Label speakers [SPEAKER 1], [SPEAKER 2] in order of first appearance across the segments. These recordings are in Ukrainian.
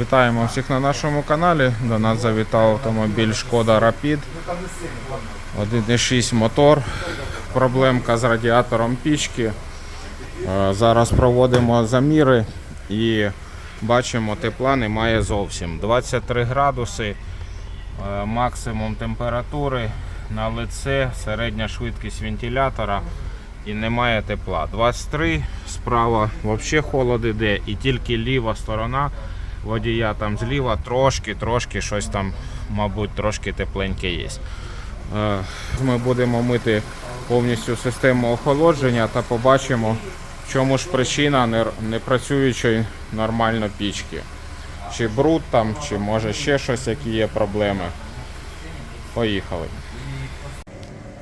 [SPEAKER 1] Вітаємо всіх на нашому каналі. До нас завітав автомобіль Шкода Rapid. 1.6 мотор. Проблемка з радіатором пічки. Е, Зараз проводимо заміри і бачимо, тепла немає зовсім. 23 градуси, е, максимум температури на лице, середня швидкість вентилятора і немає тепла. 23, справа взагалі холод іде, і тільки ліва сторона водія там зліва трошки, трошки щось там, мабуть, трошки тепленьке є. Е, Ми будемо мити повністю систему охолодження та побачимо, в чому ж причина не- непрацюючої нормально пічки. Чи бруд там, чи може ще щось, які є проблеми. Поїхали.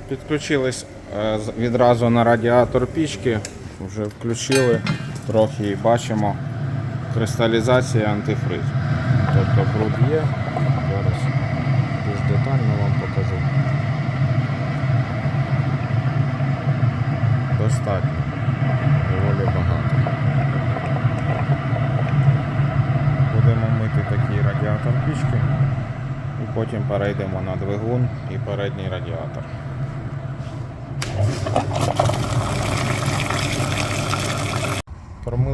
[SPEAKER 1] Підключились е, відразу на радіатор пічки, вже включили трохи і бачимо кристалізація антифризу. Тобто бруд є. Зараз більш детально вам покажу. Достатньо. Доволі багато. Будемо мити такий радіатор пічки і потім перейдемо на двигун і передній радіатор.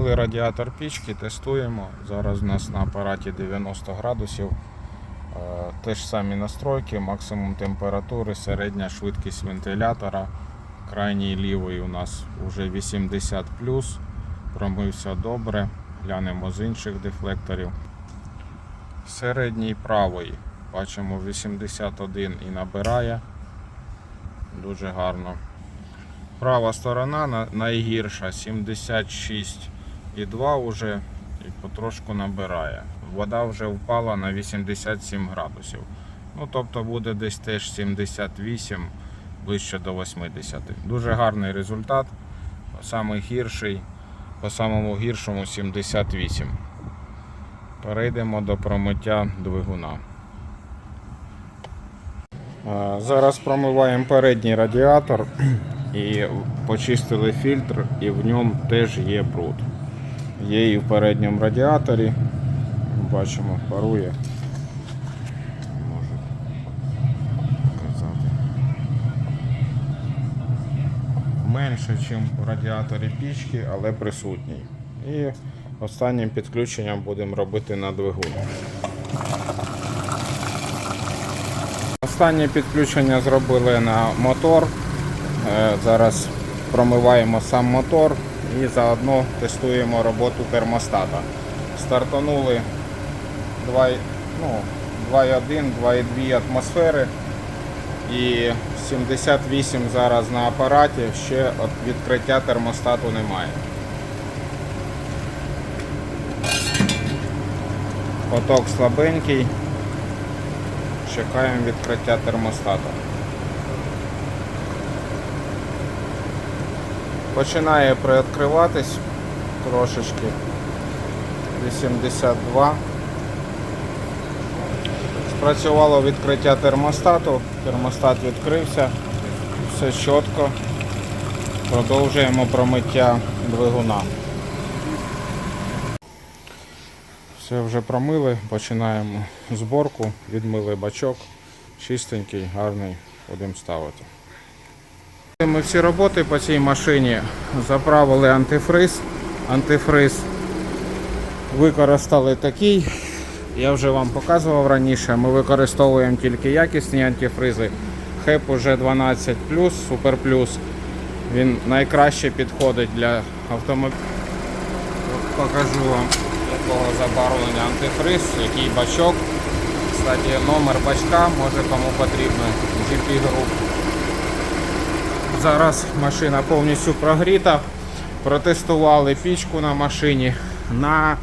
[SPEAKER 1] Зробили радіатор пічки, тестуємо. Зараз у нас на апараті 90 градусів. Е, Те ж самі настройки, максимум температури, середня швидкість вентилятора. Крайній лівий у нас вже 80, промився добре, глянемо з інших дефлекторів. Середній правий бачимо 81 і набирає. Дуже гарно. Права сторона найгірша 76 і 2 вже і потрошку набирає. Вода вже впала на 87 градусів. Ну, Тобто буде десь теж 78, ближче до 80. Дуже гарний результат. Самий гірший, по самому гіршому 78. Перейдемо до промиття двигуна. Зараз промиваємо передній радіатор і почистили фільтр, і в ньому теж є бруд. Є і в передньому радіаторі. Бачимо, парує. Можу показати. Менше, ніж у радіаторі пічки, але присутній. І останнім підключенням будемо робити на двигун. Останнє підключення зробили на мотор. Е, Зараз промиваємо сам мотор і заодно тестуємо роботу термостата. Стартанули 2, ну, 2,1, 2,2 атмосфери і 78 зараз на апараті, ще відкриття термостату немає. Поток слабенький. Чекаємо відкриття термостата. Починає приоткриватись трошечки. 82. Спрацювало відкриття термостату. Термостат відкрився. Все чітко. Продовжуємо промиття двигуна. Все вже промили, починаємо зборку, відмили бачок, чистенький, гарний, будемо ставити. Ми всі роботи по цій машині заправили антифриз. Антифриз використали такий. Я вже вам показував раніше. Ми використовуємо тільки якісні антифризи. HEP уже 12 Super Plus. Він найкраще підходить для автомобіля. Покажу вам якого забарвлення антифриз, який бачок. Кстати, номер бачка, може кому потрібно GP Group. Зараз машина повністю прогріта. Протестували пічку на машині. На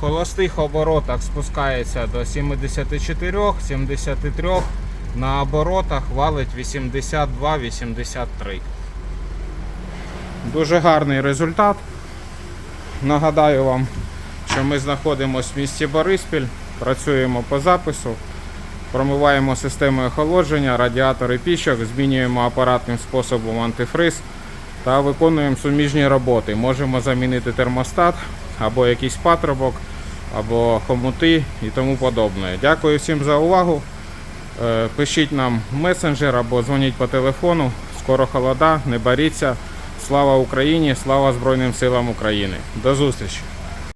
[SPEAKER 1] холостих оборотах спускається до 74-73. На оборотах валить 82-83. Дуже гарний результат. Нагадаю вам, що ми знаходимося в місті Бориспіль, працюємо по запису, промиваємо системи охолодження, радіатори пічок, змінюємо апаратним способом антифриз та виконуємо суміжні роботи. Можемо замінити термостат або якийсь патрубок, або хомути і тому подобне. Дякую всім за увагу. Е, Пишіть нам месенджер або дзвоніть по телефону. Скоро холода, не боріться. Слава Україні, слава Збройним силам України. До зустрічі!